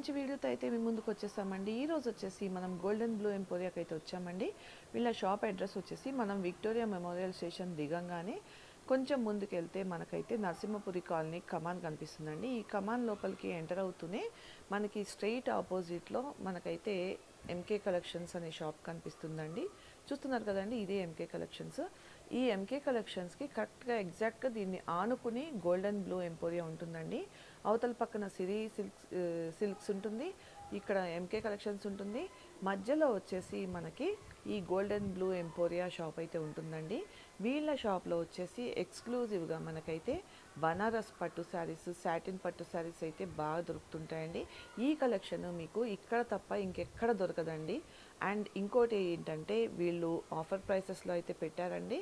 మంచి వీడియోతో అయితే మీ ముందుకు వచ్చేసామండి ఈరోజు వచ్చేసి మనం గోల్డెన్ బ్లూ ఎంపోరియాకి అయితే వచ్చామండి. వీళ్ళ షాప్ అడ్రస్ వచ్చేసి మనం విక్టోరియా మెమోరియల్ స్టేషన్ దిగంగానే కొంచెం ముందుకెళ్తే మనకైతే నరసింహపురి కాలనీ కమాన్ కనిపిస్తుందండి. ఈ కమాన్ లోపలికి ఎంటర్ అవుతూనే మనకి స్ట్రెయిట్ ఆపోజిట్లో మనకైతే ఎంకే కలెక్షన్స్ అనే షాప్ కనిపిస్తుందండి. చూస్తున్నారు కదండి ఇదే ఎంకే కలెక్షన్స్ ఈ ఎంకే కలెక్షన్స్కి కరెక్ట్గా ఎగ్జాక్ట్గా దీన్ని ఆనుకుని గోల్డెన్ బ్లూ ఎంపోరియా ఉంటుందండి. అవతల పక్కన సిరి సిల్క్స్ సిల్క్స్ ఉంటుంది ఇక్కడ ఎంకే కలెక్షన్స్ ఉంటుంది. మధ్యలో వచ్చేసి మనకి ఈ గోల్డెన్ బ్లూ ఎంపోరియా షాప్ అయితే ఉంటుందండి. వీళ్ళ షాప్లో వచ్చేసి ఎక్స్క్లూజివ్గా మనకైతే బనారస్ పట్టు శారీస్ సాటిన్ పట్టు శారీస్ అయితే బాగా దొరుకుతుంటాయండి. ఈ కలెక్షన్ మీకు ఇక్కడ తప్ప ఇంకెక్కడ దొరకదండి. అండ్ ఇంకోటి ఏంటంటే వీళ్ళు ఆఫర్ ప్రైసెస్లో అయితే పెట్టారండి.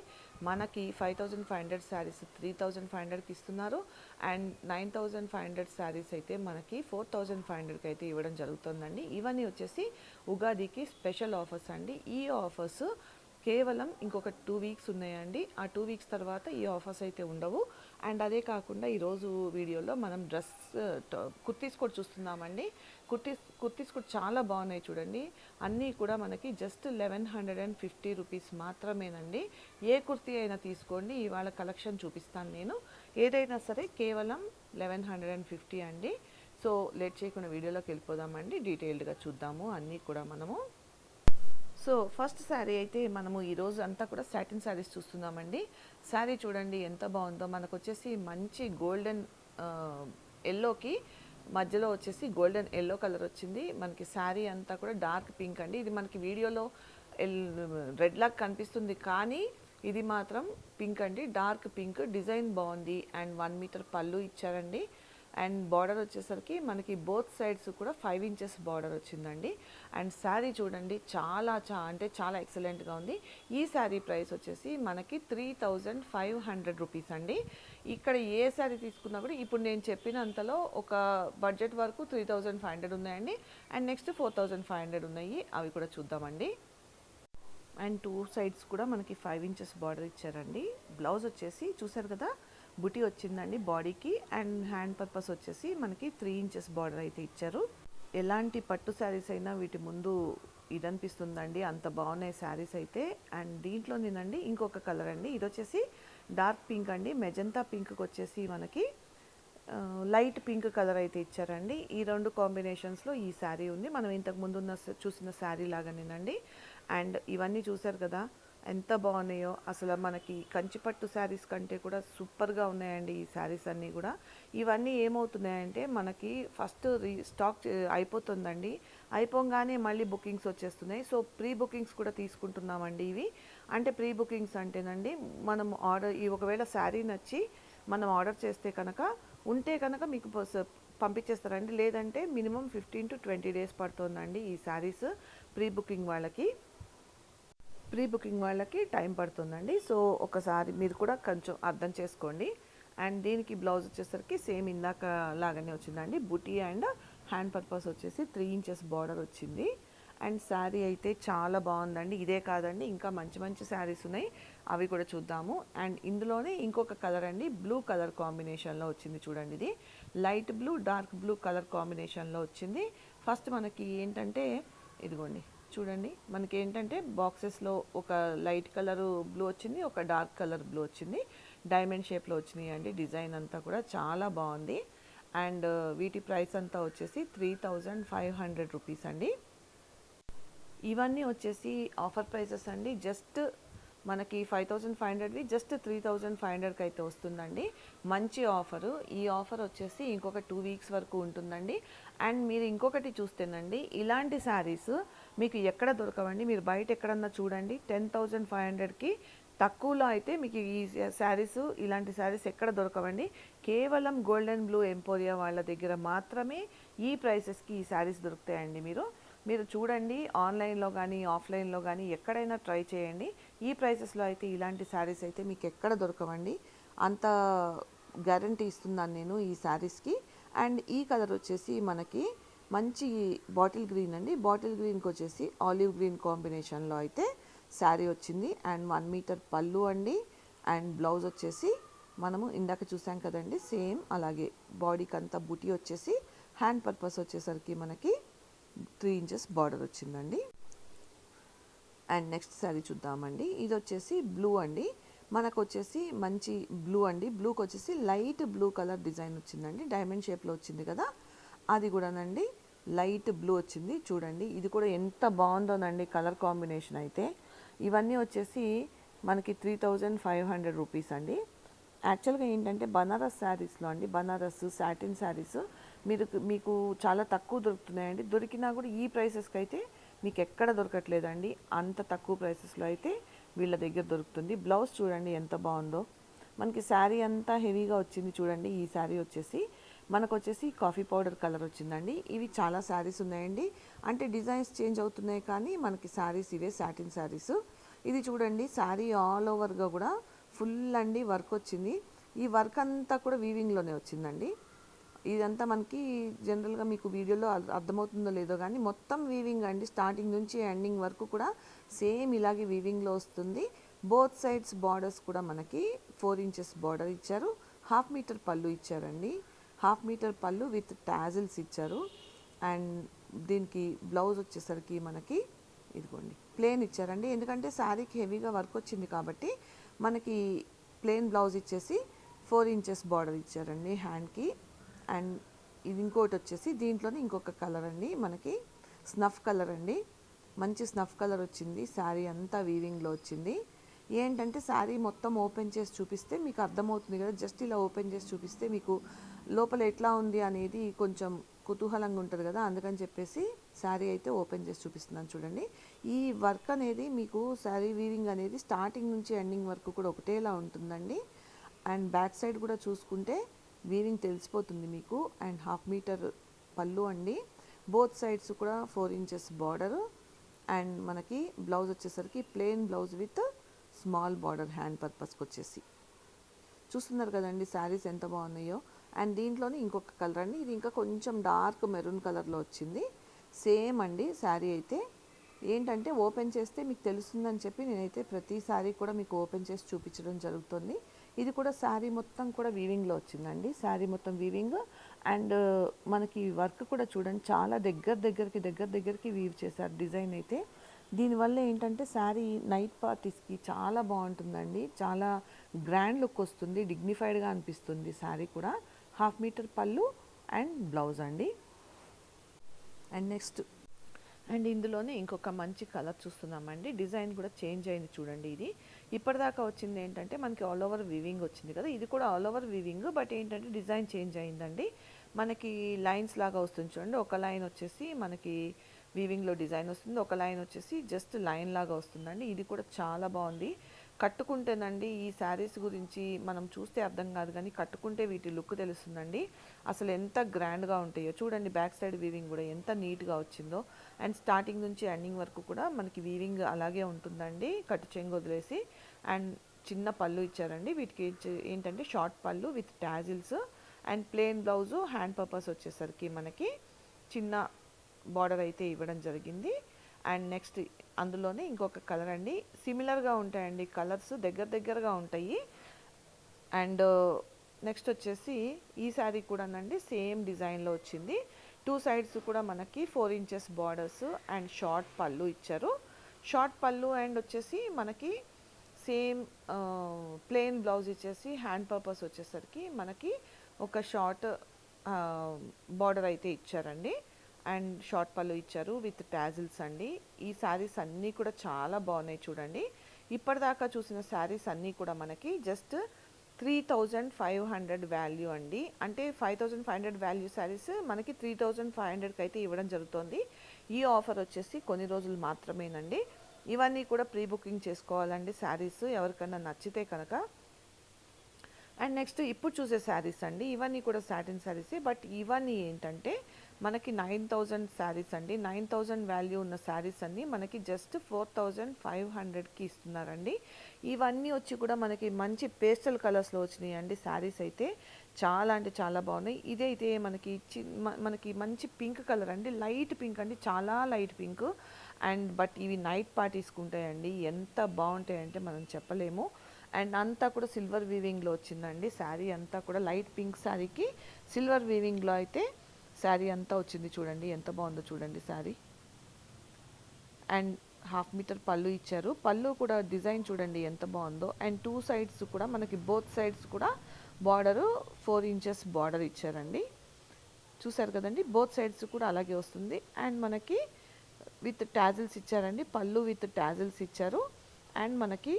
మనకి five thousand five hundred saris three thousand five హండ్రెడ్కి ఇస్తున్నారు. And nine thousand five hundred saris అయితే మనకి ఫోర్ థౌజండ్ ఫైవ్ హండ్రెడ్కి అయితే ఇవ్వడం జరుగుతుందండి. ఇవన్నీ వచ్చేసి ఉగాదికి స్పెషల్ ఆఫర్స్ అండి. ఈ ఆఫర్స్ కేవలం ఇంకొక టూ వీక్స్ ఉన్నాయండి. ఆ టూ వీక్స్ తర్వాత ఈ ఆఫర్స్ అయితే ఉండవు. అండ్ అదే కాకుండా ఈరోజు వీడియోలో మనం డ్రెస్ కుర్తీస్ కూడా చూస్తున్నామండి. కుర్తీస్ కుర్తీస్ కూడా చాలా బాగున్నాయి చూడండి. అన్నీ కూడా మనకి just eleven hundred and fifty rupees మాత్రమేనండి. ఏ కుర్తీ అయినా తీసుకోండి. ఇవాళ కలెక్షన్ చూపిస్తాను నేను. ఏదైనా సరే కేవలం లెవెన్ హండ్రెడ్ అండ్ ఫిఫ్టీ అండి. సో లేట్ చేయకుండా వీడియోలోకి వెళ్ళిపోదామండి. డీటెయిల్డ్గా చూద్దాము. అన్నీ కూడా మనము సో ఫస్ట్ శారీ అయితే మనము ఈరోజు అంతా కూడా సాటిన్ శారీస్ చూస్తున్నామండి. శారీ చూడండి ఎంత బాగుందో. మనకు వచ్చేసి మంచి గోల్డెన్ ఎల్లోకి మధ్యలో వచ్చేసి గోల్డెన్ ఎల్లో కలర్ వచ్చింది. మనకి శారీ అంతా కూడా డార్క్ పింక్ అండి. ఇది మనకి వీడియోలో ఎల్ రెడ్ లాగా కనిపిస్తుంది కానీ ఇది మాత్రం పింక్ అండి. డార్క్ పింక్ డిజైన్ బాగుంది. అండ్ వన్ మీటర్ పళ్ళు ఇచ్చారండి. అండ్ బార్డర్ వచ్చేసరికి మనకి బోత్ సైడ్స్ కూడా ఫైవ్ ఇంచెస్ బార్డర్ వచ్చిందండి. అండ్ శారీ చూడండి చాలా చా అంటే చాలా ఎక్సలెంట్గా ఉంది. ఈ శారీ ప్రైస్ వచ్చేసి మనకి three thousand five hundred rupees అండి. ఇక్కడ ఏ శారీ తీసుకున్నా కూడా ఇప్పుడు నేను చెప్పినంతలో ఒక బడ్జెట్ వరకు త్రీ థౌజండ్ ఫైవ్ హండ్రెడ్ ఉన్నాయండి. And next four thousand five hundred ఉన్నాయి. అవి కూడా చూద్దామండి. అండ్ టూ సైడ్స్ కూడా మనకి ఫైవ్ ఇంచెస్ బార్డర్ ఇచ్చారండి. బ్లౌజ్ వచ్చేసి చూసారు కదా బుటీ వచ్చిందండి బాడీకి అండ్ హ్యాండ్ పర్పస్ వచ్చేసి మనకి త్రీ ఇంచెస్ బార్డర్ అయితే ఇచ్చారు. ఎలాంటి పట్టు శారీస్ అయినా వీటి ముందు ఇది అనిపిస్తుందండి అంత బాగున్నాయి శారీస్ అయితే. అండ్ దీంట్లో నేనండి ఇంకొక కలర్ అండి. ఇది వచ్చేసి డార్క్ పింక్ అండి. మెజంతా పింక్కి వచ్చేసి మనకి లైట్ పింక్ కలర్ అయితే ఇచ్చారండి. ఈ రెండు కాంబినేషన్స్లో ఈ శారీ ఉంది. మనం ఇంతకు ముందు ఉన్న చూసిన శారీ లాగానేనండి. అండ్ ఇవన్నీ చూసారు కదా ఎంత బాగున్నాయో అసలు మనకి కంచిపట్టు శారీస్ కంటే కూడా సూపర్గా ఉన్నాయండి ఈ శారీస్ అన్నీ కూడా. ఇవన్నీ ఏమవుతున్నాయంటే మనకి ఫస్ట్ రీ స్టాక్ అయిపోతుందండి. అయిపోగానే మళ్ళీ బుకింగ్స్ వచ్చేస్తున్నాయి. సో ప్రీ బుకింగ్స్ కూడా తీసుకుంటున్నామండి ఇవి. అంటే ప్రీ బుకింగ్స్ అంటేనండి మనం ఆర్డర్ ఈ ఒకవేళ శారీ నచ్చి మనం ఆర్డర్ చేస్తే కనుక ఉంటే కనుక మీకు పంపించేస్తారండి. లేదంటే minimum fifteen to twenty days పడుతుందండి ఈ శారీస్ ప్రీ బుకింగ్ వాళ్ళకి. ప్రీ బుకింగ్ వాళ్ళకి టైం పడుతుందండి. సో ఒకసారి మీరు కూడా కొంచెం అర్థం చేసుకోండి. అండ్ దీనికి బ్లౌజ్ వచ్చేసరికి సేమ్ ఇందాక లాగానే వచ్చిందండి. బుటీ అండ్ హ్యాండ్ పర్పస్ వచ్చేసి త్రీ ఇంచెస్ బార్డర్ వచ్చింది. అండ్ శారీ అయితే చాలా బాగుందండి. ఇదే కాదండి ఇంకా మంచి మంచి శారీస్ ఉన్నాయి. అవి కూడా చూద్దాము. అండ్ ఇందులోనే ఇంకొక కలర్ అండి బ్లూ కలర్ కాంబినేషన్లో వచ్చింది చూడండి ఇది. Light blue dark blue colour కాంబినేషన్లో వచ్చింది. ఫస్ట్ మనకి ఏంటంటే ఇదిగోండి చూడండి. మనకి ఏంటంటే బాక్సెస్లో ఒక లైట్ కలర్ బ్లూ వచ్చింది ఒక డార్క్ కలర్ బ్లూ వచ్చింది. డైమండ్ షేప్లో వచ్చినాయి అండి డిజైన్ అంతా కూడా చాలా బాగుంది. అండ్ వీటి ప్రైస్ అంతా వచ్చేసి three thousand five hundred rupees అండి. ఇవన్నీ వచ్చేసి ఆఫర్ ప్రైసెస్ అండి. జస్ట్ మనకి ఫైవ్ థౌజండ్ ఫైవ్ హండ్రెడ్వి జస్ట్ త్రీ థౌజండ్ ఫైవ్ హండ్రెడ్కి అయితే వస్తుందండి. మంచి ఆఫరు. ఈ ఆఫర్ వచ్చేసి ఇంకొక టూ వీక్స్ వరకు ఉంటుందండి. అండ్ మీరు ఇంకొకటి చూస్తేనండి ఇలాంటి శారీస్ మీకు ఎక్కడ దొరకవండి? మీరు బయట ఎక్కడన్నా చూడండి టెన్ థౌజండ్ ఫైవ్ హండ్రెడ్కి తక్కువలో అయితే మీకు ఈ శారీస్ ఇలాంటి శారీస్ ఎక్కడ దొరకవండి? కేవలం గోల్డెన్ బ్లూ ఎంపోరియా వాళ్ళ దగ్గర మాత్రమే ఈ ప్రైసెస్కి ఈ శారీస్ దొరుకుతాయండి మీరు. మీరు చూడండి ఆన్లైన్లో కానీ ఆఫ్లైన్లో కానీ ఎక్కడైనా ట్రై చేయండి. ఈ ప్రైసెస్లో అయితే ఇలాంటి శారీస్ అయితే మీకు ఎక్కడ దొరకవండి. అంత గ్యారంటీ ఇస్తున్నాను నేను ఈ శారీస్కి. అండ్ ఈ కలర్ వచ్చేసి మనకి మంచి బాటిల్ గ్రీన్ అండి. బాటిల్ గ్రీన్కి వచ్చేసి ఆలివ్ గ్రీన్ కాంబినేషన్లో అయితే శారీ వచ్చింది. అండ్ వన్ మీటర్ పళ్ళు అండి. అండ్ బ్లౌజ్ వచ్చేసి మనము ఇందాక చూసాం కదండి సేమ్ అలాగే బాడీకి అంతా బుటీ వచ్చేసి హ్యాండ్ పర్పస్ వచ్చేసరికి మనకి త్రీ ఇంచెస్ బార్డర్ వచ్చిందండి. అండ్ నెక్స్ట్ శారీ చూద్దామండి. ఇది వచ్చేసి బ్లూ అండి. మనకు వచ్చేసి మంచి బ్లూ అండి. బ్లూకి వచ్చేసి లైట్ బ్లూ కలర్ డిజైన్ వచ్చిందండి. డైమండ్ షేప్లో వచ్చింది కదా. అది కూడానండి లైట్ బ్లూ వచ్చింది. చూడండి ఇది కూడా ఎంత బాగుందోనండి కలర్ కాంబినేషన్ అయితే. ఇవన్నీ వచ్చేసి మనకి three thousand five hundred rupees అండి. యాక్చువల్గా ఏంటంటే బనారస్ శారీస్లో అండి బనారస్ సాటిన్ శారీస్. మీరు మీకు చాలా తక్కువ దొరుకుతున్నాయండి. దొరికినా కూడా ఈ ప్రైసెస్కి అయితే మీకు ఎక్కడ దొరకట్లేదండి అంత తక్కువ ప్రైసెస్లో అయితే వీళ్ళ దగ్గర దొరుకుతుంది. బ్లౌజ్ చూడండి ఎంత బాగుందో. మనకి శారీ అంతా హెవీగా వచ్చింది చూడండి ఈ శారీ వచ్చేసి. మనకు వచ్చేసి కాఫీ పౌడర్ కలర్ వచ్చిందండి. ఇవి చాలా శారీస్ ఉన్నాయండి. అంటే డిజైన్స్ చేంజ్ అవుతున్నాయి కానీ మనకి శారీస్ ఇవే సాటిన్ శారీస్. ఇది చూడండి శారీ ఆల్ ఓవర్గా కూడా ఫుల్ అండి వర్క్ వచ్చింది. ఈ వర్క్ అంతా కూడా వీవింగ్లోనే వచ్చిందండి. ఇదంతా మనకి జనరల్గా మీకు వీడియోలో అర్థమవుతుందో లేదో కానీ మొత్తం వీవింగ్ అండి. స్టార్టింగ్ నుంచి ఎండింగ్ వరకు కూడా సేమ్ ఇలాగే వీవింగ్లో వస్తుంది. బోత్ సైడ్స్ బార్డర్స్ కూడా మనకి ఫోర్ ఇంచెస్ బార్డర్ ఇచ్చారు. హాఫ్ మీటర్ పళ్ళు ఇచ్చారండి. హాఫ్ మీటర్ పళ్ళు విత్ టాజిల్స్ ఇచ్చారు. అండ్ దీనికి బ్లౌజ్ వచ్చేసరికి మనకి ఇదిగోండి ప్లేన్ ఇచ్చారండి. ఎందుకంటే శారీకి హెవీగా వర్క్ వచ్చింది కాబట్టి మనకి ప్లేన్ బ్లౌజ్ ఇచ్చేసి ఫోర్ ఇంచెస్ బార్డర్ ఇచ్చారండి హ్యాండ్కి అండ్ ఇది ఇంకోటి వచ్చేసి దీంట్లోనే ఇంకొక కలర్ అండి. మనకి స్నఫ్ కలర్ అండి. మంచి స్నఫ్ కలర్ వచ్చింది. శారీ అంతా వీవింగ్లో వచ్చింది. ఏంటంటే శారీ మొత్తం ఓపెన్ చేసి చూపిస్తే మీకు అర్థమవుతుంది కదా. జస్ట్ ఇలా ఓపెన్ చేసి చూపిస్తే మీకు లోపల ఎట్లా ఉంది అనేది కొంచెం కుతూహలంగా ఉంటుంది కదా. అందుకని చెప్పేసి శారీ అయితే ఓపెన్ చేసి చూపిస్తున్నాను చూడండి. ఈ వర్క్ అనేది మీకు శారీ వీవింగ్ అనేది స్టార్టింగ్ నుంచి ఎండింగ్ వరకు కూడా ఒకటేలా ఉంటుందండి. అండ్ బ్యాక్ సైడ్ కూడా చూసుకుంటే వీవింగ్ తెలిసిపోతుంది మీకు. అండ్ హాఫ్ మీటర్ పళ్ళు అండి. బోత్ సైడ్స్ కూడా ఫోర్ ఇంచెస్ బార్డర్ అండ్ మనకి బ్లౌజ్ వచ్చేసరికి plain blouse with small border hand పర్పస్కి వచ్చేసి. చూస్తున్నారు కదండి శారీస్ ఎంత బాగున్నాయో. అండ్ దీంట్లోనే ఇంకొక కలర్ అండి. ఇది ఇంకా కొంచెం డార్క్ మెరూన్ కలర్లో వచ్చింది. సేమ్ అండి శారీ అయితే. ఏంటంటే ఓపెన్ చేస్తే మీకు తెలుస్తుందని చెప్పి నేనైతే ప్రతి శారీ కూడా మీకు ఓపెన్ చేసి చూపించడం జరుగుతుంది. ఇది కూడా శారీ మొత్తం కూడా వీవింగ్లో వచ్చిందండి. శారీ మొత్తం వీవింగ్ అండ్ uh, మనకి వర్క్ కూడా చూడండి చాలా దగ్గర దగ్గరికి దగ్గర దగ్గరికి వీవ్ చేశారు డిజైన్ అయితే. దీనివల్ల ఏంటంటే శారీ నైట్ పార్టీస్కి చాలా బాగుంటుందండి. చాలా గ్రాండ్ లుక్ వస్తుంది డిగ్నిఫైడ్గా అనిపిస్తుంది శారీ కూడా. హాఫ్ మీటర్ పళ్ళు అండ్ బ్లౌజ్ అండి. అండ్ నెక్స్ట్ అండ్ ఇందులోనే ఇంకొక మంచి కలర్ చూస్తున్నామండి. డిజైన్ కూడా చేంజ్ అయింది చూడండి ఇది. ఇప్పటిదాకా వచ్చింది ఏంటంటే మనకి ఆల్ ఓవర్ వివింగ్ వచ్చింది కదా ఇది కూడా ఆల్ ఓవర్ వివింగ్ బట్ ఏంటంటే డిజైన్ చేంజ్ అయిందండి. మనకి లైన్స్ లాగా వస్తుంది చూడండి ఒక లైన్ వచ్చేసి మనకి వీవింగ్లో డిజైన్ వస్తుంది ఒక లైన్ వచ్చేసి జస్ట్ లైన్ లాగా వస్తుందండి. ఇది కూడా చాలా బాగుంది. కట్టుకుంటేనండి ఈ శారీస్ గురించి మనం చూస్తే అర్థం కాదు కానీ కట్టుకుంటే వీటి లుక్ తెలుస్తుందండి. అసలు ఎంత గ్రాండ్గా ఉంటాయో చూడండి బ్యాక్ సైడ్ వీవింగ్ కూడా ఎంత నీట్గా వచ్చిందో. అండ్ స్టార్టింగ్ నుంచి ఎండింగ్ వరకు కూడా మనకి వీవింగ్ అలాగే ఉంటుందండి. కట్టు చెంగు వదిలేసి. అండ్ చిన్న పళ్ళు ఇచ్చారండి. వీటికి ఏంటంటే షార్ట్ పళ్ళు with tassels. And plain blouse hand purpose వచ్చేసరికి మనకి చిన్న బార్డర్ అయితే ఇవ్వడం జరిగింది. అండ్ నెక్స్ట్ అందులోనే ఇంకొక కలర్ అండి. సిమిలర్గా ఉంటాయండి. కలర్స్ దగ్గర దగ్గరగా ఉంటాయి. అండ్ నెక్స్ట్ వచ్చేసి ఈ శారీ కూడానండి సేమ్ డిజైన్లో వచ్చింది. టూ సైడ్స్ కూడా మనకి four inches borders and short పళ్ళు ఇచ్చారు. షార్ట్ పళ్ళు అండ్ వచ్చేసి మనకి సేమ్ ప్లెయిన్ బ్లౌజ్ ఇచ్చేసి హ్యాండ్ పర్పస్ వచ్చేసరికి మనకి ఒక షార్ట్ బార్డర్ అయితే ఇచ్చారండి. అండ్ షార్ట్ పళ్ళు ఇచ్చారు విత్ టాజిల్స్ అండి. ఈ శారీస్ అన్నీ కూడా చాలా బాగున్నాయి చూడండి. ఇప్పటిదాకా చూసిన శారీస్ అన్నీ కూడా మనకి just three thousand five hundred value అండి. అంటే five thousand five hundred value saris మనకి త్రీ థౌజండ్ ఫైవ్ హండ్రెడ్కి అయితే ఇవ్వడం జరుగుతుంది. ఈ ఆఫర్ వచ్చేసి కొన్ని రోజులు మాత్రమేనండి. ఇవన్నీ కూడా ప్రీ బుకింగ్ చేసుకోవాలండి శారీస్. ఎవరికైనా నచ్చితే కనుక. అండ్ నెక్స్ట్ ఇప్పుడు చూసే శారీస్ అండి. ఇవన్నీ కూడా సాటిన్ శారీసే. బట్ ఇవన్నీ ఏంటంటే మనకి నైన్ థౌజండ్ శారీస్ అండి. నైన్ థౌజండ్ వాల్యూ ఉన్న శారీస్ అన్నీ మనకి జస్ట్ ఫోర్ థౌజండ్ ఫైవ్ హండ్రెడ్కి ఇస్తున్నారండి. ఇవన్నీ వచ్చి కూడా మనకి మంచి పేస్టల్ కలర్స్లో వచ్చినాయి అండి శారీస్ అయితే. చాలా అంటే చాలా బాగున్నాయి. ఇదైతే మనకి చి మనకి మంచి పింక్ కలర్ అండి. లైట్ పింక్ అండి. చాలా లైట్ పింక్. అండ్ బట్ ఇవి నైట్ పార్టీస్కి ఉంటాయండి. ఎంత బాగుంటాయంటే మనం చెప్పలేము. అండ్ అంతా కూడా సిల్వర్ వీవింగ్లో వచ్చిందండి శారీ. అంతా కూడా లైట్ పింక్ శారీకి సిల్వర్ వీవింగ్లో అయితే శారీ అంతా వచ్చింది చూడండి ఎంత బాగుందో చూడండి శారీ. అండ్ హాఫ్ మీటర్ పళ్ళు ఇచ్చారు. పళ్ళు కూడా డిజైన్ చూడండి ఎంత బాగుందో. అండ్ టూ సైడ్స్ కూడా మనకి బోత్ సైడ్స్ కూడా బార్డరు ఫోర్ ఇంచెస్ బార్డర్ ఇచ్చారండి. చూసారు కదండి బోత్ సైడ్స్ కూడా అలాగే వస్తుంది. అండ్ మనకి విత్ టాజిల్స్ ఇచ్చారండి పళ్ళు విత్ టాజిల్స్ ఇచ్చారు. అండ్ మనకి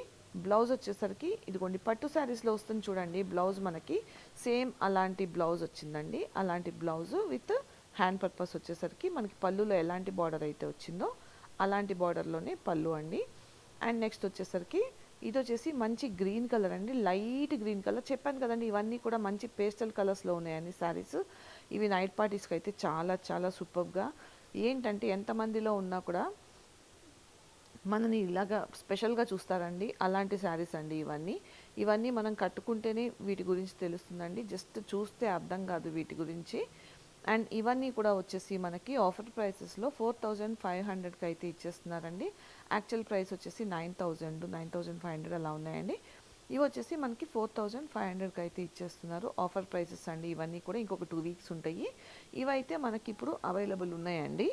బ్లౌజ్ వచ్చేసరికి ఇదిగోండి పట్టు శారీస్లో వస్తుంది చూడండి బ్లౌజ్ మనకి సేమ్ అలాంటి బ్లౌజ్ వచ్చిందండి. అలాంటి బ్లౌజ్ విత్ హ్యాండ్ పర్పస్ వచ్చేసరికి మనకి పళ్ళులో ఎలాంటి బార్డర్ అయితే వచ్చిందో అలాంటి బార్డర్లోనే పళ్ళు అండి. అండ్ నెక్స్ట్ వచ్చేసరికి ఇది వచ్చేసి మంచి గ్రీన్ కలర్ అండి. Light green colour. చెప్పాను కదండి ఇవన్నీ కూడా మంచి పేస్టల్ కలర్స్లో ఉన్నాయండి శారీస్. ఇవి నైట్ పార్టీస్కి అయితే చాలా చాలా సూపర్గా ఏంటంటే ఎంతమందిలో ఉన్నా కూడా మనని ఇలాగా స్పెషల్గా చూస్తారండి. అలాంటి శారీస్ అండి ఇవన్నీ. ఇవన్నీ మనం కట్టుకుంటేనే వీటి గురించి తెలుస్తుందండి. జస్ట్ చూస్తే అర్థం కాదు వీటి గురించి. అండ్ ఇవన్నీ కూడా వచ్చేసి మనకి ఆఫర్ ప్రైసెస్లో ఫోర్ థౌజండ్ ఫైవ్ హండ్రెడ్కి అయితే ఇచ్చేస్తున్నారండి. యాక్చువల్ ప్రైస్ వచ్చేసి nine thousand nine thousand five hundred అలా ఉన్నాయండి. ఇవి వచ్చేసి మనకి ఫోర్ థౌజండ్ ఫైవ్ హండ్రెడ్కి అయితే ఇచ్చేస్తున్నారు. ఆఫర్ ప్రైసెస్ అండి ఇవన్నీ కూడా ఇంకొక టూ వీక్స్ ఉంటాయి. ఇవైతే మనకి ఇప్పుడు అవైలబుల్ ఉన్నాయండి.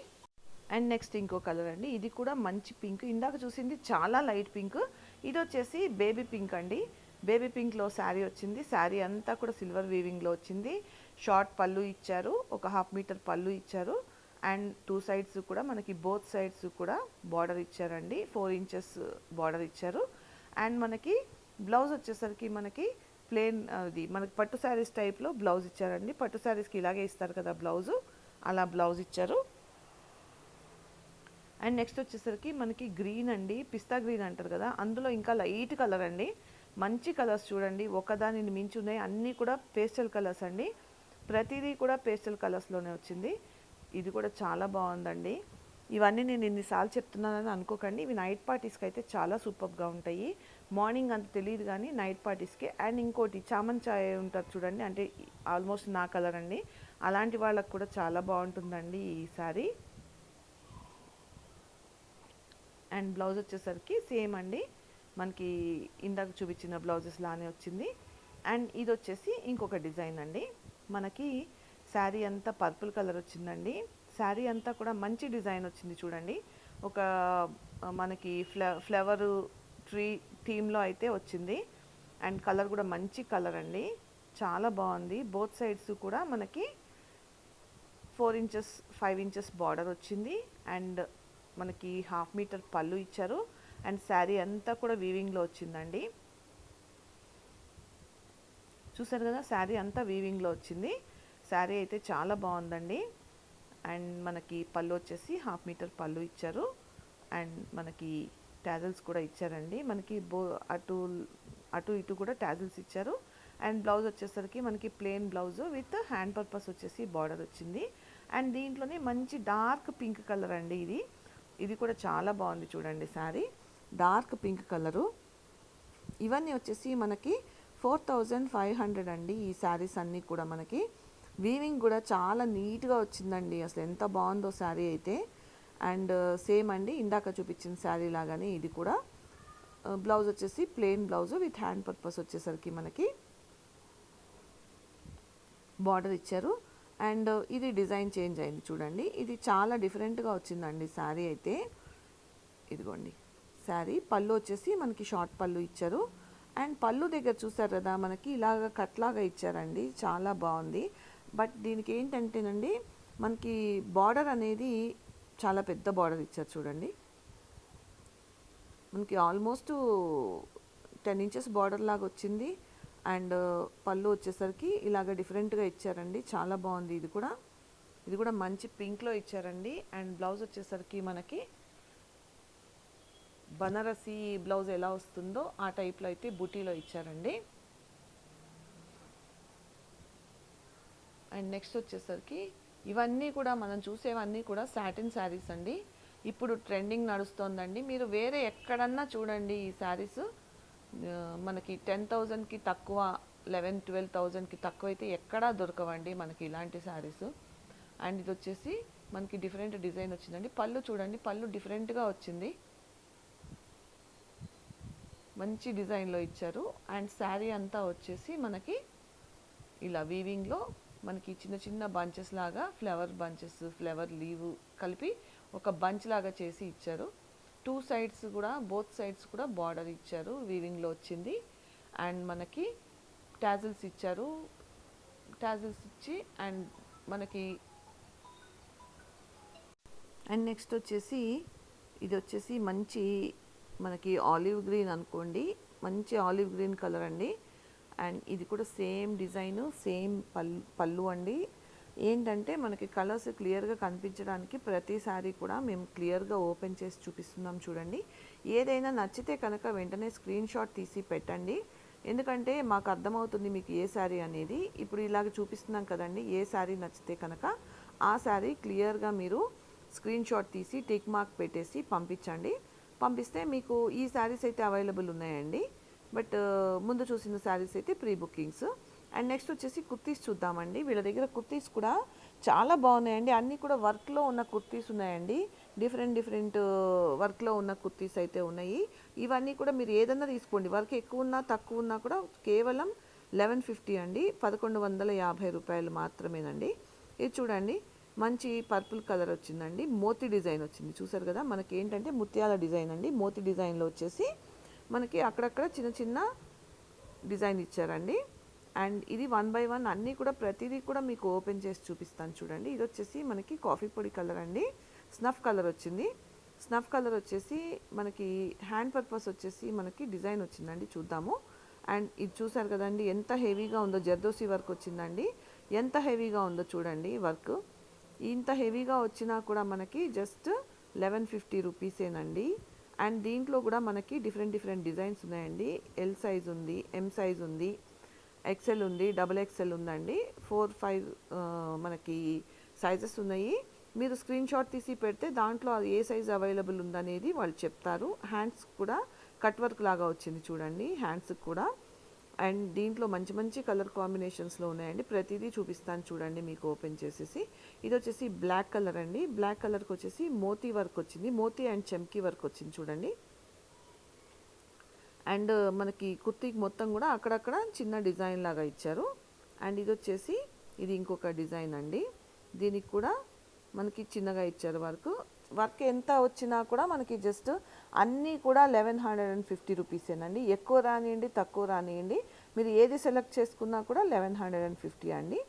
అండ్ నెక్స్ట్ ఇంకో కలర్ అండి. ఇది కూడా మంచి పింక్. ఇందాక చూసింది చాలా లైట్ పింక్. ఇది వచ్చేసి బేబీ పింక్ అండి. బేబీ పింక్లో శారీ వచ్చింది. శారీ అంతా కూడా సిల్వర్ వీవింగ్లో వచ్చింది. షార్ట్ పళ్ళు ఇచ్చారు. ఒక హాఫ్ మీటర్ పళ్ళు ఇచ్చారు. అండ్ టూ సైడ్స్ కూడా మనకి బోత్ సైడ్స్ కూడా బార్డర్ ఇచ్చారండి. ఫోర్ ఇంచెస్ బార్డర్ ఇచ్చారు. అండ్ మనకి బ్లౌజ్ వచ్చేసరికి మనకి ప్లేన్ అది మనకి పట్టు శారీస్ టైప్లో బ్లౌజ్ ఇచ్చారండి. పట్టు శారీస్కి ఇలాగే ఇస్తారు కదా బ్లౌజు. అలా బ్లౌజ్ ఇచ్చారు. అండ్ నెక్స్ట్ వచ్చేసరికి మనకి గ్రీన్ అండి పిస్తా గ్రీన్ అంటారు కదా అందులో ఇంకా లైట్ కలర్ అండి. మంచి కలర్స్ చూడండి ఒకదానిని మించి ఉన్నాయి అన్నీ కూడా పేస్టల్ కలర్స్ అండి. ప్రతిదీ కూడా పేస్టల్ కలర్స్లోనే వచ్చింది. ఇది కూడా చాలా బాగుందండి. ఇవన్నీ నేను ఇన్నిసార్లు చెప్తున్నానని అనుకోకండి ఇవి నైట్ పార్టీస్కి అయితే చాలా సూపర్గా ఉంటాయి. మార్నింగ్ అంత తెలియదు కానీ నైట్ పార్టీస్కి. అండ్ ఇంకోటి చామన్ చాయ్ ఉంటుంది చూడండి అంటే ఆల్మోస్ట్ నా కలర్ అండి. అలాంటి వాళ్ళకు కూడా చాలా బాగుంటుందండి ఈ సారీ. అండ్ బ్లౌజ్ వచ్చేసరికి సేమ్ అండి. మనకి ఇందాక చూపించిన బ్లౌజెస్ లానే వచ్చింది. అండ్ ఇది వచ్చేసి ఇంకొక డిజైన్ అండి. మనకి శారీ అంతా పర్పుల్ కలర్ వచ్చిందండి. శారీ అంతా కూడా మంచి డిజైన్ వచ్చింది చూడండి. ఒక మనకి ఫ్ల ఫ్లవర్ ట్రీ థీమ్లో అయితే వచ్చింది. అండ్ కలర్ కూడా మంచి కలర్ అండి. చాలా బాగుంది. బోత్ సైడ్స్ కూడా మనకి four inches five inches border వచ్చింది. అండ్ మనకి హాఫ్ మీటర్ పళ్ళు ఇచ్చారు. అండ్ శారీ అంతా కూడా వీవింగ్లో వచ్చిందండి. చూసారు కదా శారీ అంతా వీవింగ్లో వచ్చింది. శారీ అయితే చాలా బాగుందండి. అండ్ మనకి పళ్ళు వచ్చేసి హాఫ్ మీటర్ పళ్ళు ఇచ్చారు. అండ్ మనకి టాజల్స్ కూడా ఇచ్చారండి. మనకి బో అటు అటు ఇటు కూడా ట్యాజల్స్ ఇచ్చారు. అండ్ బ్లౌజ్ వచ్చేసరికి మనకి plain blouse with hand purpose వచ్చేసి బార్డర్ వచ్చింది. అండ్ దీంట్లోనే మంచి డార్క్ పింక్ కలర్ అండి ఇది. ఇది కూడా చాలా బాగుంది చూడండి శారీ. డార్క్ పింక్ కలరు ఇవన్నీ వచ్చేసి మనకి ఫోర్ థౌజండ్ ఫైవ్ హండ్రెడ్ అండి ఈ శారీస్ అన్నీ కూడా మనకి. వీవింగ్ కూడా చాలా నీట్గా వచ్చిందండి. అసలు ఎంత బాగుందో శారీ అయితే. అండ్ సేమ్ uh, అండి ఇందాక చూపించిన శారీ లాగానే ఇది కూడా. Uh, బ్లౌజ్ వచ్చేసి plain blouse with hand purpose వచ్చేసరికి మనకి. బార్డర్ ఇచ్చారు. అండ్ ఇది డిజైన్ చేంజ్ అయింది చూడండి. ఇది చాలా డిఫరెంట్గా వచ్చిందండి శారీ అయితే. ఇదిగోండి. శారీ పళ్ళు వచ్చేసి మనకి షార్ట్ పళ్ళు ఇచ్చారు. అండ్ పళ్ళు దగ్గర చూసారు కదా మనకి ఇలాగ కట్లాగా ఇచ్చారండి. చాలా బాగుంది. బట్ దీనికి ఏంటంటేనండి మనకి బార్డర్ అనేది చాలా పెద్ద బార్డర్ ఇచ్చారు చూడండి. మనకి ఆల్మోస్ట్ టెన్ ఇంచెస్ బార్డర్ లాగా వచ్చింది. అండ్ పళ్ళు వచ్చేసరికి ఇలాగ డిఫరెంట్గా ఇచ్చారండి. చాలా బాగుంది. ఇది కూడా ఇది కూడా మంచి పింక్లో ఇచ్చారండి. అండ్ బ్లౌజ్ వచ్చేసరికి మనకి బనారసి బ్లౌజ్ ఎలా వస్తుందో ఆ టైప్లో అయితే బుటీలో ఇచ్చారండి. అండ్ నెక్స్ట్ వచ్చేసరికి ఇవన్నీ కూడా మనం చూసేవన్నీ కూడా సాటిన్ శారీస్ అండి. ఇప్పుడు ట్రెండింగ్ నడుస్తోందండి. మీరు వేరే ఎక్కడన్నా చూడండి ఈ శారీస్. మనకి టెన్ థౌజండ్కి తక్కువ లెవెన్ ట్వెల్వ్ థౌజండ్కి తక్కువ అయితే ఎక్కడా దొరకవండి మనకి ఇలాంటి శారీస్ అండ్ ఇది వచ్చేసి మనకి డిఫరెంట్ డిజైన్ వచ్చిందండి. పళ్ళు చూడండి పళ్ళు డిఫరెంట్గా వచ్చింది. మంచి డిజైన్లో ఇచ్చారు. అండ్ శారీ అంతా వచ్చేసి మనకి ఇలా వీవింగ్లో మనకి చిన్న చిన్న బంచెస్ లాగా ఫ్లవర్ బంచెస్ ఫ్లవర్ లీవ్ కలిపి ఒక బంచ్ లాగా చేసి ఇచ్చారు. టూ సైడ్స్ కూడా బోత్ సైడ్స్ కూడా బార్డర్ ఇచ్చారు వీవింగ్లో వచ్చింది. అండ్ మనకి టాజిల్స్ ఇచ్చారు. టాజిల్స్ ఇచ్చి అండ్ మనకి అండ్ నెక్స్ట్ వచ్చేసి ఇది వచ్చేసి మంచి మనకి ఆలివ్ గ్రీన్ అనుకోండి. మంచి ఆలివ్ గ్రీన్ కలర్ అండి. అండ్ ఇది కూడా సేమ్ డిజైన్ సేమ్ పల్ పళ్ళు అండి. ఏంటంటే మనకి కలర్స్ క్లియర్గా కనిపించడానికి ప్రతిసారి కూడా మేము క్లియర్గా ఓపెన్ చేసి చూపిస్తున్నాం చూడండి. ఏదైనా నచ్చితే కనుక వెంటనే స్క్రీన్ షాట్ తీసి పెట్టండి. ఎందుకంటే మాకు అర్థమవుతుంది మీకు ఏ శారీ అనేది. ఇప్పుడు ఇలాగ చూపిస్తున్నాం కదండి ఏ శారీ నచ్చితే కనుక ఆ శారీ క్లియర్గా మీరు స్క్రీన్ షాట్ తీసి టిక్ మార్క్ పెట్టేసి పంపించండి. పంపిస్తే మీకు ఈ శారీస్ అయితే అవైలబుల్ ఉన్నాయండి. బట్ ముందు చూసిన శారీస్ అయితే ప్రీ బుకింగ్స్. అండ్ నెక్స్ట్ వచ్చేసి కుర్తీస్ చూద్దామండి. వీళ్ళ దగ్గర కుర్తీస్ కూడా చాలా బాగున్నాయండి. అన్నీ కూడా వర్క్లో ఉన్న కుర్తీస్ ఉన్నాయండి. డిఫరెంట్ డిఫరెంట్ వర్క్లో ఉన్న కుర్తీస్ అయితే ఉన్నాయి. ఇవన్నీ కూడా మీరు ఏదన్నా తీసుకోండి. వర్క్ ఎక్కువ ఉన్నా తక్కువ ఉన్నా కూడా కేవలం లెవెన్ ఫిఫ్టీ అండి. పదకొండు వందల యాభై రూపాయలు మాత్రమేనండి. ఇది చూడండి. మంచి పర్పుల్ కలర్ వచ్చిందండి. మోతి డిజైన్ వచ్చింది. చూసారు కదా? మనకి ఏంటంటే ముత్యాల డిజైన్ అండి. మోతి డిజైన్లో వచ్చేసి మనకి అక్కడక్కడ చిన్న చిన్న డిజైన్ ఇచ్చారండి. అండ్ ఇది వన్ బై వన్ అన్నీ కూడా ప్రతిదీ కూడా మీకు ఓపెన్ చేసి చూపిస్తాను చూడండి. ఇది వచ్చేసి మనకి కాఫీ పొడి కలర్ అండి. స్నఫ్ కలర్ వచ్చింది. స్నఫ్ కలర్ వచ్చేసి మనకి హ్యాండ్ పర్పస్ వచ్చేసి మనకి డిజైన్ వచ్చిందండి. చూద్దాము. అండ్ ఇది చూసారు కదండి ఎంత హెవీగా ఉందో జర్దోసి వర్క్ వచ్చిందండి. ఎంత హెవీగా ఉందో చూడండి వర్క్. ఇంత హెవీగా వచ్చినా కూడా మనకి జస్ట్ లెవెన్ ఫిఫ్టీ రూపీసేనండి. అండ్ దీంట్లో కూడా మనకి డిఫరెంట్ డిఫరెంట్ డిజైన్స్ ఉన్నాయండి. ఎల్ సైజ్ ఉంది ఎం సైజ్ ఉంది ఎక్సెల్ ఉంది డబుల్ ఎక్సెల్ ఉందండి. ఫోర్ ఫైవ్ మనకి సైజెస్ ఉన్నాయి. మీరు స్క్రీన్ షాట్ తీసి పెడితే దాంట్లో అది ఏ సైజ్ అవైలబుల్ ఉందనేది వాళ్ళు చెప్తారు. హ్యాండ్స్ కూడా కట్ వర్క్ లాగా వచ్చింది చూడండి హ్యాండ్స్కి కూడా. అండ్ దీంట్లో మంచి మంచి కలర్ కాంబినేషన్స్లో ఉన్నాయండి. ప్రతిదీ చూపిస్తాను చూడండి మీకు ఓపెన్ చేసేసి. ఇది వచ్చేసి బ్లాక్ కలర్ అండి. బ్లాక్ కలర్కి వచ్చేసి మోతీ వర్క్ వచ్చింది. మోతీ అండ్ చెమ్కీ వర్క్ వచ్చింది చూడండి. అండ్ మనకి కుర్తీకి మొత్తం కూడా అక్కడక్కడ చిన్న డిజైన్ లాగా ఇచ్చారు. అండ్ ఇది వచ్చేసి ఇది ఇంకొక డిజైన్ అండి. దీనికి కూడా మనకి చిన్నగా ఇచ్చారు వర్క్. వర్క్ ఎంత వచ్చినా కూడా మనకి జస్ట్ అన్నీ కూడా లెవెన్ హండ్రెడ్ అండ్ ఫిఫ్టీ రూపీసేనండి. ఎక్కువ రానియండి తక్కువ రానియండి. మీరు ఏది సెలెక్ట్ చేసుకున్నా కూడా లెవెన్ హండ్రెడ్ అండ్ ఫిఫ్టీ అండి.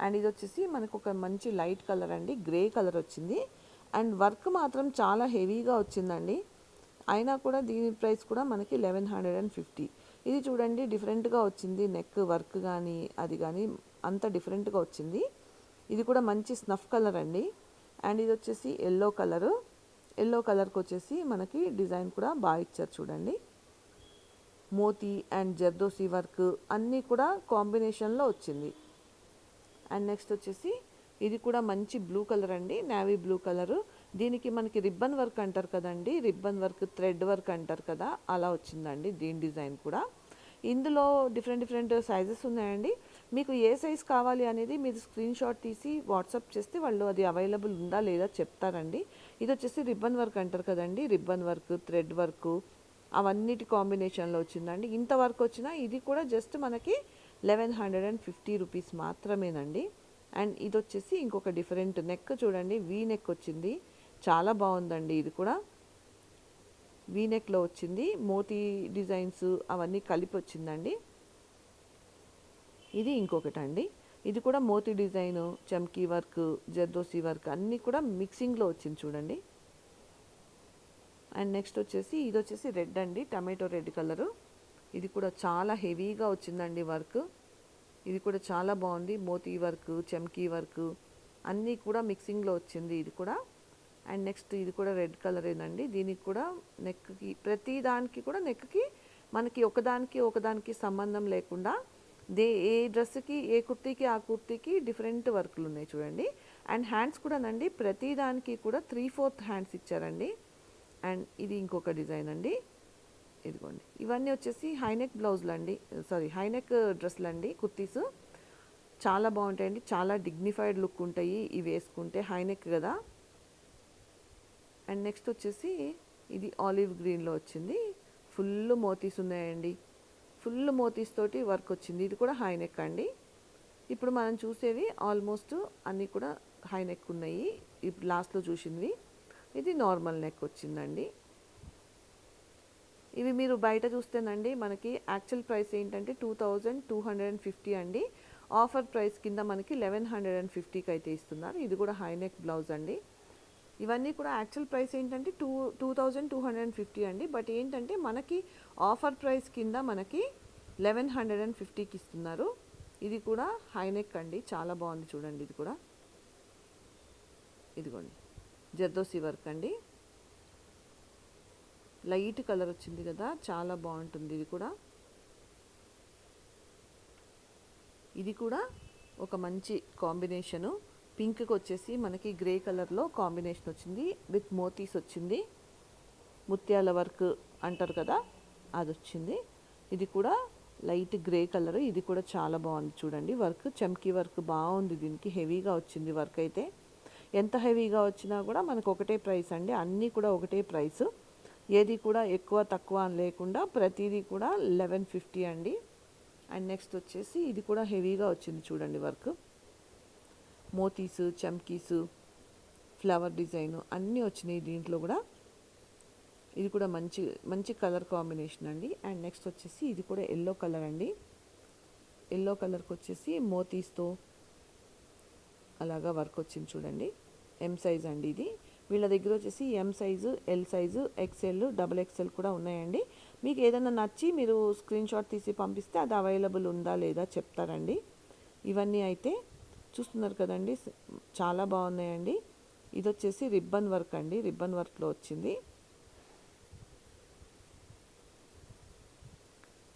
అండ్ ఇది వచ్చేసి మనకు ఒక మంచి లైట్ కలర్ అండి. గ్రే కలర్ వచ్చింది. అండ్ వర్క్ మాత్రం చాలా హెవీగా వచ్చిందండి. అయినా కూడా దీని ప్రైస్ కూడా మనకి లెవెన్ హండ్రెడ్ అండ్ ఫిఫ్టీ. ఇది చూడండి డిఫరెంట్గా వచ్చింది. నెక్ వర్క్ కానీ అది కానీ అంత డిఫరెంట్గా వచ్చింది. ఇది కూడా మంచి స్నఫ్ కలర్ అండి. అండ్ ఇది వచ్చేసి ఎల్లో కలరు. ఎల్లో కలర్కి వచ్చేసి మనకి డిజైన్ కూడా బాగా ఇచ్చారు చూడండి. మోతీ అండ్ జర్దోసి వర్క్ అన్నీ కూడా కాంబినేషన్లో వచ్చింది. అండ్ నెక్స్ట్ వచ్చేసి ఇది కూడా మంచి బ్లూ కలర్ అండి. Navy blue colour. దీనికి మనకి రిబ్బన్ వర్క్ అంటారు కదండి రిబ్బన్ వర్క్ థ్రెడ్ వర్క్ అంటారు కదా అలా వచ్చిందండి దీని డిజైన్ కూడా. ఇందులో డిఫరెంట్ డిఫరెంట్ సైజెస్ ఉన్నాయండి. మీకు ఏ సైజ్ కావాలి అనేది మీరు స్క్రీన్ షాట్ తీసి వాట్సాప్ చేస్తే వాళ్ళు అది అవైలబుల్ ఉందా లేదా చెప్తారండి. ఇది వచ్చేసి రిబ్బన్ వర్క్ అంటారు కదండి రిబ్బన్ వర్క్ థ్రెడ్ వర్క్ అవన్నిటి కాంబినేషన్లో వచ్చిందండి. ఇంత వర్క్ వచ్చినా ఇది కూడా జస్ట్ మనకి eleven hundred and fifty rupees మాత్రమేనండి. అండ్ ఇది వచ్చేసి ఇంకొక డిఫరెంట్ నెక్ చూడండి వీ నెక్ వచ్చింది. చాలా బాగుందండి ఇది కూడా. వీనెక్లో వచ్చింది. మోతీ డిజైన్స్ అవన్నీ కలిపి వచ్చిందండి. ఇది ఇంకొకటి అండి ఇది కూడా మోతీ డిజైన్ చమ్కీ వర్క్ జర్దోసి వర్క్ అన్నీ కూడా మిక్సింగ్లో వచ్చింది చూడండి. అండ్ నెక్స్ట్ వచ్చేసి ఇది వచ్చేసి రెడ్ అండి టమాటో రెడ్ కలరు. ఇది కూడా చాలా హెవీగా వచ్చిందండి వర్క్. ఇది కూడా చాలా బాగుంది. మోతీ వర్క్ చమ్కీ వర్క్ అన్నీ కూడా మిక్సింగ్లో వచ్చింది ఇది కూడా. అండ్ నెక్స్ట్ ఇది కూడా రెడ్ కలర్ ఏనండి దీనికి కూడా నెక్కి ప్రతి దానికి కూడా నెక్కి మనకి ఒకదానికి ఒకదానికి సంబంధం లేకుండా దే ఏ డ్రెస్కి ఏ కుర్తీకి ఆ కుర్తీకి డిఫరెంట్ వర్క్లు ఉన్నాయి చూడండి. అండ్ హ్యాండ్స్ కూడానండి ప్రతి దానికి కూడా త్రీ ఫోర్త్ హ్యాండ్స్ ఇచ్చారండి. అండ్ ఇది ఇంకొక డిజైన్ అండి. ఇదిగోండి. ఇవన్నీ వచ్చేసి హైనెక్ బ్లౌజులు అండి సారీ హైనెక్ డ్రెస్సులు అండి కుర్తీస్. చాలా బాగుంటాయండి. చాలా డిగ్నిఫైడ్ లుక్ ఉంటాయి. ఇవి వేసుకుంటే హైనెక్ కదా. అండ్ నెక్స్ట్ వచ్చేసి ఇది ఆలివ్ గ్రీన్లో వచ్చింది. ఫుల్ మోతీస్ ఉన్నాయండి. ఫుల్ మోతీస్ తోటి వర్క్ వచ్చింది. ఇది కూడా హై నెక్ అండి. ఇప్పుడు మనం చూసేవి ఆల్మోస్ట్ అన్నీ కూడా హై నెక్ ఉన్నాయి. ఇప్పుడు లాస్ట్లో చూసినవి ఇది నార్మల్ నెక్ వచ్చిందండి. ఇవి మీరు బయట చూస్తేనండి మనకి యాక్చువల్ ప్రైస్ ఏంటంటే two thousand two hundred and fifty అండి. ఆఫర్ ప్రైస్ కింద మనకి లెవెన్ హండ్రెడ్ అండ్ ఫిఫ్టీకి అయితే ఇస్తున్నారు. ఇది కూడా హై నెక్ బ్లౌజ్ అండి. ఇవన్నీ కూడా యాక్చువల్ ప్రైస్ ఏంటంటే two two thousand two hundred and fifty అండి. బట్ ఏంటంటే మనకి ఆఫర్ ప్రైస్ కింద మనకి లెవెన్ హండ్రెడ్ అండ్ ఫిఫ్టీకి ఇస్తున్నారు. ఇది కూడా హైనెక్ అండి. చాలా బాగుంది చూడండి ఇది కూడా. ఇదిగోండి. జర్దోసి వర్క్ అండి. లైట్ కలర్ వచ్చింది కదా. చాలా బాగుంటుంది ఇది కూడా. ఇది కూడా ఒక మంచి కాంబినేషను పింక్కి వచ్చేసి మనకి గ్రే కలర్లో కాంబినేషన్ వచ్చింది. విత్ మోతీస్ వచ్చింది. ముత్యాల వర్క్ అంటారు కదా అది వచ్చింది ఇది కూడా లైట్ గ్రే కలర్. ఇది కూడా చాలా బాగుంది చూడండి. వర్క్ చమ్కీ వర్క్ బాగుంది దీనికి. హెవీగా వచ్చింది వర్క్ అయితే. ఎంత హెవీగా వచ్చినా కూడా మనకు ఒకటే ప్రైస్ అండి. అన్నీ కూడా ఒకటే ప్రైస్. ఏది కూడా ఎక్కువ తక్కువ అని లేకుండా ప్రతిదీ కూడా లెవెన్ ఫిఫ్టీ అండి. అండ్ నెక్స్ట్ వచ్చేసి ఇది కూడా హెవీగా వచ్చింది చూడండి వర్క్. మోతీస్ చమ్కీస్ ఫ్లవర్ డిజైన్ అన్నీ వచ్చినాయి దీంట్లో కూడా. ఇది కూడా మంచి మంచి కలర్ కాంబినేషన్ అండి. అండ్ నెక్స్ట్ వచ్చేసి ఇది కూడా ఎల్లో కలర్ అండి. ఎల్లో కలర్కి వచ్చేసి మోతీస్తో అలాగా వర్క్ వచ్చింది చూడండి. ఎం సైజ్ అండి ఇది. వీళ్ళ దగ్గర వచ్చేసి M size L size XL double XL కూడా ఉన్నాయండి. మీకు ఏదైనా నచ్చి మీరు స్క్రీన్ షాట్ తీసి పంపిస్తే అది అవైలబుల్ ఉందా లేదా చెప్తారండి. ఇవన్నీ అయితే చూస్తున్నారు కదండి. చాలా బాగున్నాయండి. ఇది వచ్చేసి రిబ్బన్ వర్క్ అండి. రిబ్బన్ వర్క్లో వచ్చింది.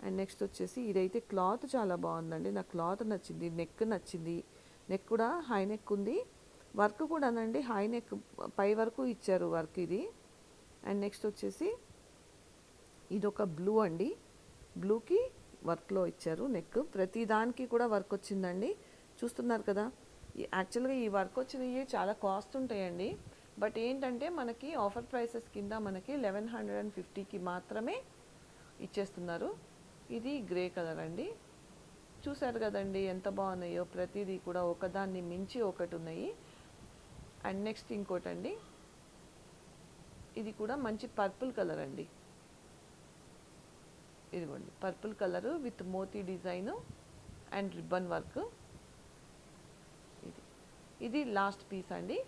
అండ్ నెక్స్ట్ వచ్చేసి ఇదైతే క్లాత్ చాలా బాగుందండి. నాకు క్లాత్ నచ్చింది నెక్ నచ్చింది. నెక్ కూడా హై నెక్ ఉంది. వర్క్ కూడానండి హై నెక్ పై వరకు ఇచ్చారు వర్క్ ఇది. అండ్ నెక్స్ట్ వచ్చేసి ఇది ఒక బ్లూ అండి. బ్లూకి వర్క్లో ఇచ్చారు నెక్. ప్రతి దానికి కూడా వర్క్ వచ్చిందండి. చూస్తున్నారు కదా. ఈ- యాక్చువల్గా ఈ వర్క్ వచ్చినవి చాలా కాస్ట్ ఉంటాయండి. బట్ ఏంటంటే మనకి ఆఫర్ ప్రైసెస్ కింద మనకి లెవెన్ హండ్రెడ్ అండ్ ఫిఫ్టీకి మాత్రమే ఇచ్చేస్తున్నారు. ఇది గ్రే కలర్ అండి. చూశారు కదండి ఎంత బాగున్నాయో. ప్రతిదీ కూడా ఒకదాన్ని మించి ఒకటి ఉన్నాయి. అండ్ నెక్స్ట్ ఇంకోటండి. ఇది కూడా మంచి పర్పుల్ కలర్ అండి. ఇదిగోండి పర్పుల్ కలరు విత్ మోతీ డిజైను అండ్ రిబ్బన్ వర్క్. ఇది లాస్ట్ పీస్ అండి.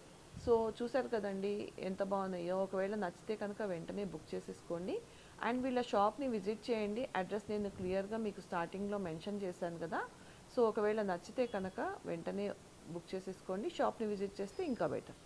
సో చూసారు కదండి ఎంత బాగున్నాయో. ఒకవేళ నచ్చితే కనుక వెంటనే బుక్ చేసేసుకోండి. అండ్ వీళ్ళ షాప్ని విజిట్ చేయండి. అడ్రస్ నేను క్లియర్గా మీకు స్టార్టింగ్లో మెన్షన్ చేశాను కదా. సో ఒకవేళ నచ్చితే కనుక వెంటనే బుక్ చేసేసుకోండి. షాప్ని విజిట్ చేస్తే ఇంకా బెటర్